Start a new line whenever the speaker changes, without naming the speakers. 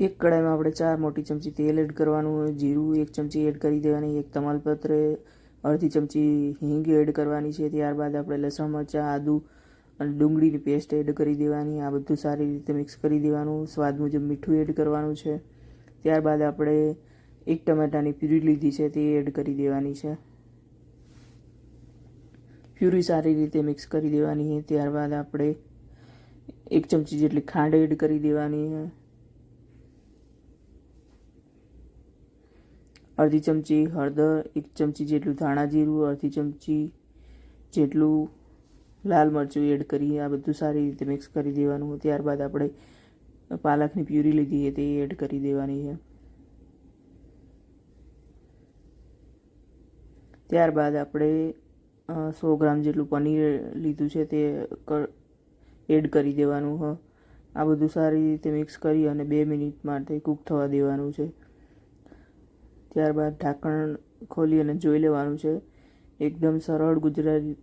એક કડાઈમાં આપણે ચાર મોટી ચમચી તેલ એડ કરવાનું જીરું એક ચમચી એડ કરી દેવાની, એક તમાલપત્ર, અડધી ચમચી હિંગ એડ કરવાની છે, ત્યારબાદ આપણે લસણ, મરચાં, આદુ અને ડુંગળીની પેસ્ટ એડ કરી દેવાની, આ બધું સારી રીતે મિક્સ કરી દેવાનું, સ્વાદ મુજબ મીઠું એડ કરવાનું છે. ત્યારબાદ આપણે એક ટમેટાની પ્યુરી લીધી છે, તે એડ કરી દેવાની છે. પ્યુરી સારી રીતે મિક્સ કરી દેવાની છે, ત્યારબાદ આપણે એક ચમચી જેટલી ખાંડ એડ કરી દેવાની છે. અડધી ચમચી હળદર, એક ચમચી જેટલું ધાણા જીરું, અડધી ચમચી જેટલું લાલ મરચું એડ કરી, આ બધું સારી રીતે મિક્સ કરી દેવાનું. ત્યારબાદ આપણે પાલકની પ્યુરી લીધી છે, તે એડ કરી દેવાની છે. ત્યારબાદ આપણે સો ગ્રામ જેટલું પનીર લીધું છે, તે એડ કરી દેવાનું હ. આ બધું સારી રીતે મિક્સ કરી અને બે મિનિટ માટે કૂક થવા દેવાનું છે. ત્યારબાદ ઢાંકણ ખોલી અને જોઈ લેવાનું છે. એકદમ સરળ ગુજરાતી